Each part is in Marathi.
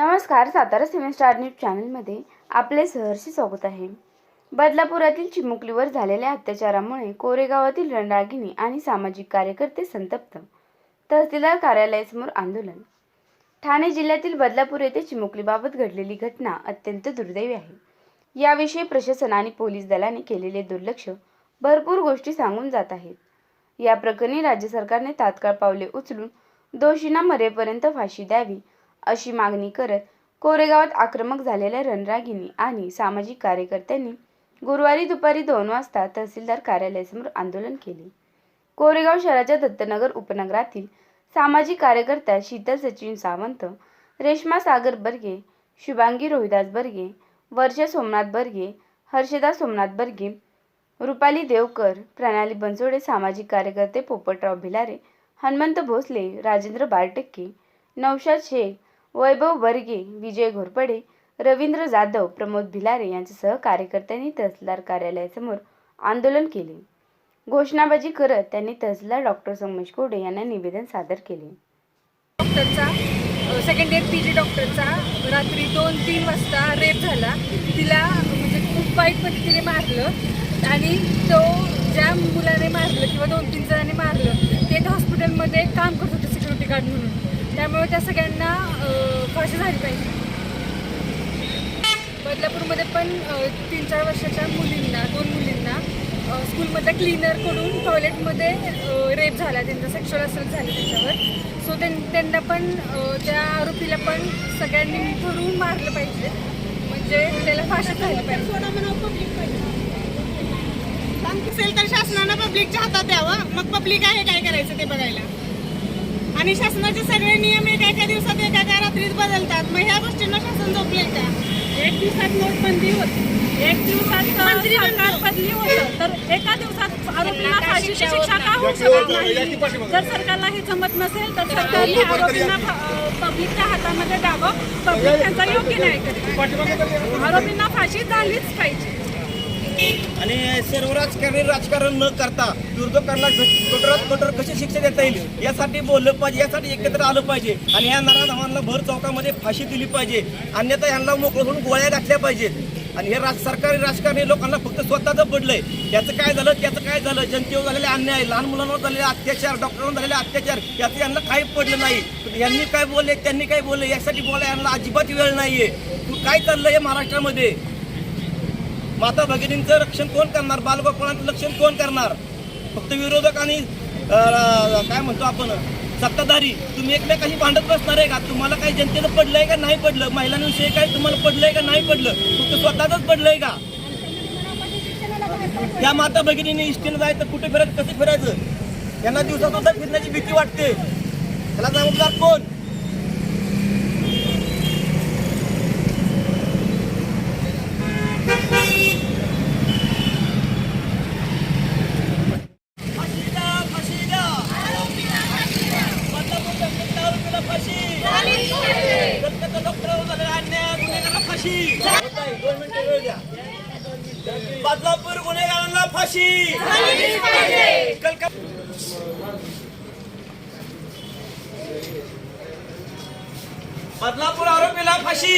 नमस्कार सातारा सेवन स्टार न्यूज चॅनलमध्ये आपले सहर्ष स्वागत आहे. बदलापुरातील चिमुकलीवर झालेल्या अत्याचारामुळे कोरेगावातील रणरागिणी आणि सामाजिक कार्यकर्ते संतप्त. तहसीलदार कार्यालयासमोर आंदोलन. ठाणे जिल्ह्यातील बदलापूर येथे चिमुकलीबाबत घडलेली घटना अत्यंत दुर्दैवी आहे. याविषयी प्रशासन आणि पोलीस दलाने केलेले दुर्लक्ष भरपूर गोष्टी सांगून जात आहेत. या प्रकरणी राज्य सरकारने तात्काळ पावले उचलून दोषींना मरेपर्यंत फाशी द्यावी अशी मागणी करत कोरेगावात आक्रमक झालेल्या रणरागिनी आणि सामाजिक कार्यकर्त्यांनी गुरुवारी दुपारी दोन वाजता तहसीलदार कार्यालयासमोर आंदोलन केले. कोरेगाव शहराच्या दत्तनगर उपनगरातील सामाजिक कार्यकर्त्या शीतल सचिन सावंत रेश्मा सागर बर्गे शुभांगी रोहिदास बर्गे वर्षा सोमनाथ बर्गे हर्षदा सोमनाथ बर्गे रुपाली देवकर प्रणाली बनसोडे सामाजिक कार्यकर्ते पोपटराव भिलारे हनुमंत भोसले राजेंद्र बारटक्के नौशाद शेख वैभव बर्गे विजय घोरपडे रवींद्र जाधव प्रमोद भिलारे यांच्यासह कार्यकर्त्यांनी तहसीलदार कार्यालयासमोर आंदोलन केले. घोषणाबाजी करत त्यांनी तहसीलदार डॉक्टर संमेश कोडे यांना निवेदन सादर केले. डॉक्टरचा सेकंड इयर पी जी डॉक्टरचा रात्री दोन तीन वाजता रेप झाला. तिला म्हणजे खूप वाईट पद्धतीने मारलं आणि तो ज्या मुलाने मारलं किंवा दोन तीन जणांनी मारलं ते हॉस्पिटलमध्ये काम करत होते सिक्युरिटी गार्ड म्हणून. त्यामुळे त्या सगळ्यांना फाशी झाली पाहिजे. बदलापूरमध्ये पण तीन चार वर्षाच्या मुलींना दोन मुलींना स्कूलमधल्या क्लिनरकडून टॉयलेटमध्ये रेप झाला. त्यांचा सेक्शुअल असल्ट झाला त्यांच्यावर. सो त्यां त्यांना पण त्या आरोपीला पण सगळ्यांनी ठरवून मारलं पाहिजे. म्हणजे त्याला फाशी झाली पाहिजे. असेल तर शासनानं पब्लिकच्या हातात द्यावं. मग पब्लिक आहे काय करायचं ते बघायला? आणि शासनाचे सगळे नियम एका एका दिवसात एका एका रात्रीत बदलतात. मग ह्या गोष्टींना शासन झोपलेल का? एक दिवसात नोटबंदी होती. एक दिवसात मंत्री सरकार बदली होतं. तर एका दिवसात आरोपीला फाशीची शिक्षा का होऊ शकत नाही? जर सरकारला हे जमत नसेल तर सरकारने आरोपींना फ- पब्लिकच्या हातामध्ये द्यावं पब्लिक त्यांचा योग्य न्याय करेल. आरोपींना फाशी झालीच पाहिजे. आणि सर्व राजकारणी राजकारण न करता विरोधकांना कठोरात कठोर कशी शिक्षा देता येईल? यासाठी बोललं पाहिजे यासाठी एकत्र आलं पाहिजे. आणि या नराधावांना भर चौकामध्ये फाशी दिली पाहिजे. अन्यथा यांना मोकळं होऊन गोळ्या घातल्या पाहिजेत आणि हे राज सरकारी राजकारणी लोकांना फक्त स्वतःच पडलंय. याचं काय झालं? त्याचं काय झालं? जनतेवर झालेले अन्याय लहान मुलांवर झालेले अत्याचार डॉक्टरांवर झालेले अत्याचार याचं यांना काही पडलं नाही. यांनी काय बोलले? त्यांनी काय बोलले? यासाठी बोलायला यांना अजिबात वेळ नाहीये. काय चाललंय महाराष्ट्रामध्ये? माता भगिनींचं रक्षण कोण करणार? बालगोपाळांचं रक्षण कोण करणार? फक्त विरोधक आणि काय म्हणतो आपण? सत्ताधारी. तुम्ही एकमेकाशी भांडत बसणार आहे का? तुम्हाला काही जनतेनं पडलंय का? नाही पडलं. महिलांविषयी काय तुम्हाला पडलंय का? नाही पडलं. फक्त स्वतःच पडलंय का? या माता भगिनीने इष्टीनं जायचं. कुठे फिरायचं? कसं फिरायचं? यांना दिवसात सुद्धा फिरण्याची भीती वाटते. त्याला जबाबदार कोण फाशी द्या, फाशी द्या. बदलापूरच्या पुढच्या आरोपीला फाशी. कलकत्ता डॉक्टरांवर झालेला अन्याय, गुन्हेगारांना फाशी. दोन मिनिटं वेळ द्या. बदलापूर गुन्हेगारांना फाशी. बदलापूर आरोपीला फाशी.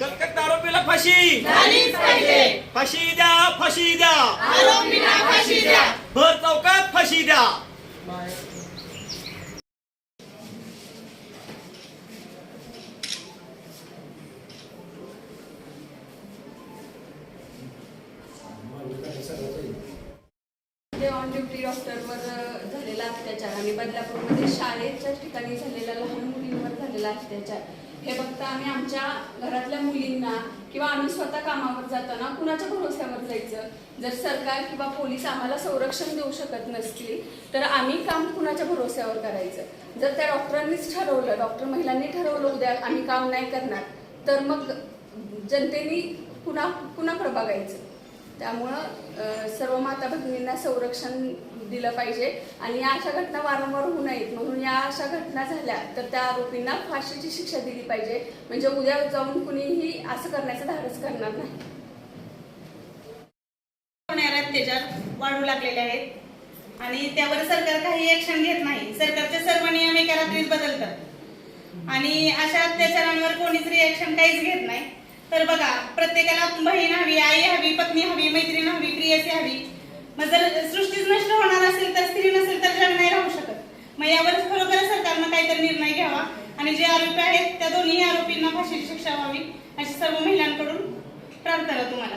कलकत्ता आरोपीला फाशी. फाशी द्या फाशी द्या. भर चौकात फाशी द्या. अत्याचार. आणि बदलापूरमध्ये शाळेच्या ठिकाणी झालेला लहान मुलींवर झालेला अत्याचार. हे फक्त आम्ही आमच्या घरातल्या मुलींना किंवा आम्ही स्वतः कामावर जाताना कुणाच्या भरोश्यावर जायचं? जर सरकार किंवा पोलीस आम्हाला संरक्षण देऊ शकत नसतील तर आम्ही काम कुणाच्या भरोश्यावर करायचं? जर त्या डॉक्टरांनीच ठरवलं डॉक्टर महिलांनी ठरवलं उद्या आम्ही काम नाही करणार तर मग जनतेनी पुन्हा पुन्हा बघायचं? त्यामुळं सर्व माता भगिनींना संरक्षण दिलं पाहिजे. आणि या अशा घटना वारंवार होऊ नयेत. म्हणून या अशा घटना झाल्या तर त्या आरोपींना फाशीची शिक्षा दिली पाहिजे. म्हणजे उद्या जाऊन कुणीही असं करण्याचं धाडस करणार नाही. होणारे वाढू लागलेले आहेत. आणि त्यावर सरकार काही ऍक्शन घेत नाही. सरकारचे सर्व नियम एका रात्रीत बदलतात. आणि अशा अत्याचारांवर कोणीच रिॲक्शन काहीच घेत नाही. तर बघा प्रत्येकाला बहीण हवी आई हवी पत्नी हवी मैत्रीण हवी प्रियसी हवी मग जर सृष्टीच नष्ट होणार असेल तर स्त्री नसेल तर जग नाही राहू शकत. मग यावर खरोखर सरकारनं काहीतरी निर्णय घ्यावा आणि जे आरोपी आहेत त्या दोन्ही आरोपींना फाशीची शिक्षा व्हावी अशी सर्व महिलांकडून प्रार्थना तुम्हाला.